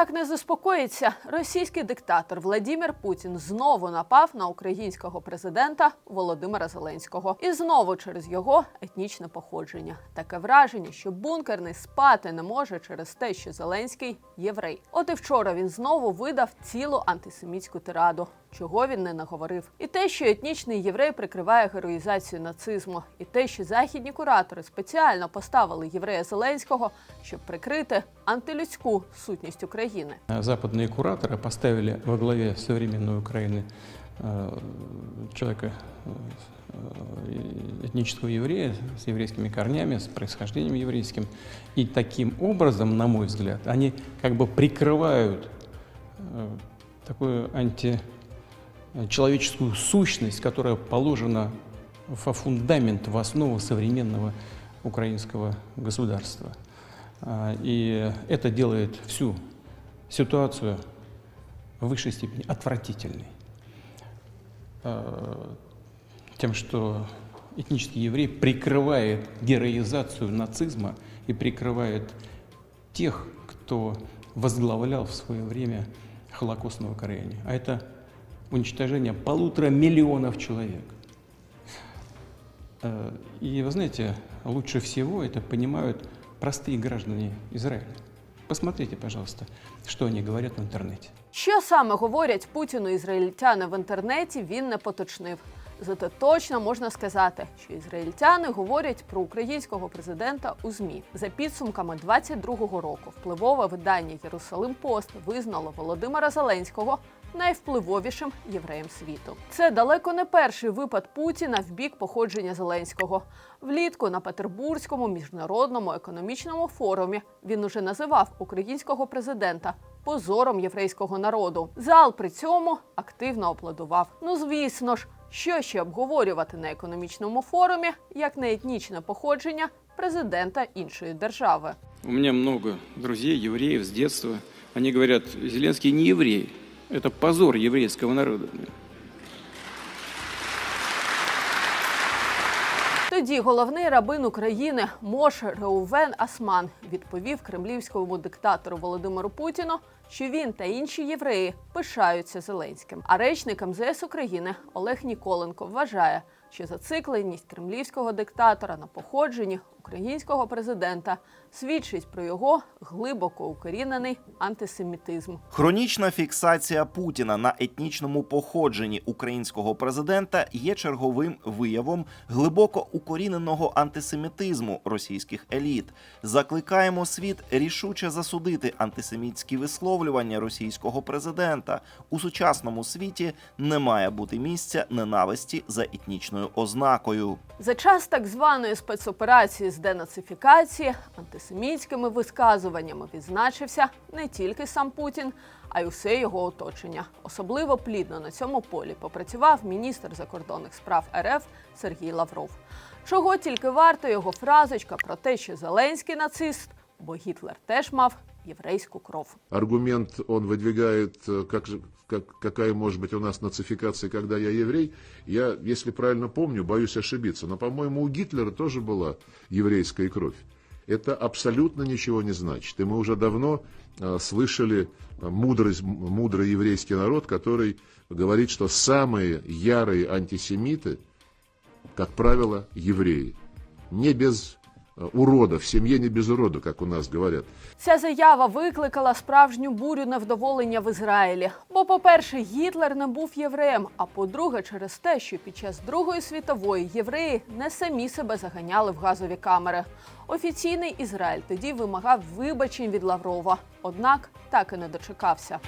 ніяк не заспокоїться. Російський диктатор Владімір Путін знову напав на українського президента Володимира Зеленського. І знову через його етнічне походження. Таке враження, що бункерний спати не може через те, що Зеленський єврей. От і вчора він знову видав цілу антисемітську тираду. Чого він не наговорив, і те, що етнічний єврей прикриває героїзацію нацизму, і те, що західні куратори спеціально поставили єврея Зеленського, щоб прикрити антилюдську сутність України. Западные кураторы поставили во главе современной Украины э, человека э, этнического еврея с еврейскими корнями, с происхождением еврейским. И таким образом, на мой взгляд, они как бы прикрывают э, такую античеловеческую сущность, которая положена во фундамент, в основу современного украинского государства. И это делает всю ситуацию в высшей степени отвратительной. Э, Тем, что этнический еврей прикрывает героизацию нацизма и прикрывает тех, кто возглавлял в свое время Холокост на Украине. А это уничтожение полутора миллионов человек. Э, И вы знаете, лучше всего это понимают простые граждане Израиля. Посмотрите, пожалуйста, что они говорят в интернете. Що саме говорять Путіну ізраїльтяни в інтернеті, він не поточнив. Зате точно можна сказати, що ізраїльтяни говорять про українського президента у змі за підсумками 22-го року. Впливове видання Єрусалим Пост визнало Володимира Зеленського найвпливовішим євреєм світу. Це далеко не перший випад Путіна в бік походження Зеленського. Влітку на Петербурзькому міжнародному економічному форумі він уже називав українського президента позором єврейського народу. Зал при цьому активно аплодував. Ну звісно ж, що ще обговорювати на економічному форумі, як не етнічне походження президента іншої держави. У меня много друзей, евреев с детства. Они говорят, Зеленский не еврей. Это позор еврейского народа. Тоді головний рабин України Мош Реувен Асман відповів кремлівському диктатору Володимиру Путіну, що він та інші євреї пишаються Зеленським. А речник МЗС України Олег Ніколенко вважає, що зацикленість кремлівського диктатора на походженні українського президента свідчить про його глибоко укорінений антисемітизм. Хронічна фіксація Путіна на етнічному походженні українського президента є черговим виявом глибоко укоріненого антисемітизму російських еліт. Закликаємо світ рішуче засудити антисемітські висловлювання російського президента. У сучасному світі не має бути місця ненависті за етнічною ознакою. За час так званої спецоперації з денацифікації антисемітськими висказуваннями відзначився не тільки сам Путін, а й усе його оточення. Особливо плідно на цьому полі попрацював міністр закордонних справ РФ Сергій Лавров. Чого тільки варта його фразочка про те, що Зеленський нацист, бо Гітлер теж мав єврейську кров. аргумент он выдвигает, э, как, же- как- какая может быть у нас нацификация, когда я еврей. Я, если правильно помню, боюсь ошибиться, но, по-моему, у Гитлера тоже была еврейская кровь. Это абсолютно ничего не значит. И мы уже давно э, слышали э, мудрость, м- мудрый еврейский народ, который говорит, что самые ярые антисемиты, как правило, евреи. Не без э, урода, в семье не без урода, как у нас говорят. Ця заява викликала справжню бурю невдоволення в Ізраїлі. Бо, по-перше, Гітлер не був євреєм. А по-друге, через те, що під час Другої світової євреї не самі себе заганяли в газові камери. Офіційний Ізраїль тоді вимагав вибачень від Лаврова, однак так і не дочекався.